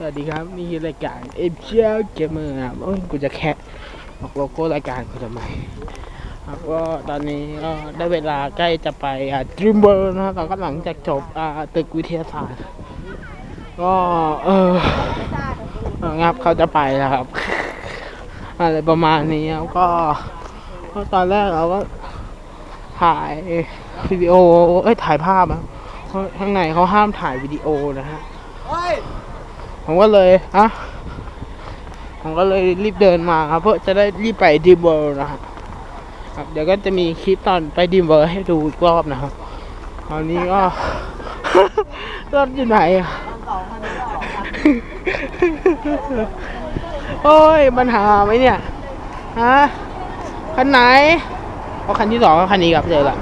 สวัสดีครับนี่คือรายการเอเชียเกมเมอร์ครับโอ้ยกูจะแคะออกโลโก้รายการกูทำไมครับก็ตอนนี้ก็ได้เวลาใกล้จะไปอ่าดรีมเบอร์นะครับเราก็หลังจากจบอ่าตึกวิทยาศาสตร์ ก็เออเออครับเขาจะไปแล้วครับ อะไรประมาณนี้ครับก็ก็ตอนแรกเราก็ถ่ายวิดีโอเอ้ยถ่ายภาพอะเพราะข้างในเขาห้ามถ่ายวิดีโอนะฮะ ผมก็เลยฮะผมก็เลยรีบเดินมาครับ เพื่อจะได้รีบไปดีมเวอร์นะครับครับเดี๋ยวก็จะมีคลิปตอนไปดีมเวอร์ให้ดูอีกรอบนะครับตอนนี้ก็รถอยู่ไหนอะโอ้ยปัญหาไหมเนี่ยฮะคันไหนเอาคันที่สองกับคันนี้ครับเจอละ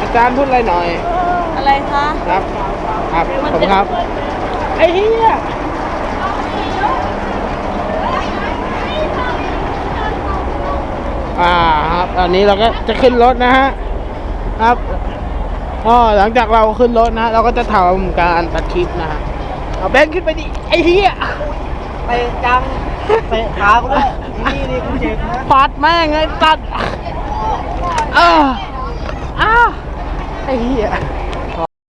อา จารย์พูดอะไรหน่อย อะไรคะครับ ครับขอบคุณครับ ไอ้เหี้ยอ่าครับตอนนี้เราก็จะขึ้นรถนะฮะ ครับก็หลังจากเราขึ้นรถนะ เราก็จะทำการตัดคลิปนะฮะ เอาแบงค์ขึ้นไปดิ ไอ้เหี้ยเตะจังเตะขากูด้วยนี่นี่กูเจ็บนะฟาดแม่งไอ้ตัดอ้าอ้าไอ้ เหี้ย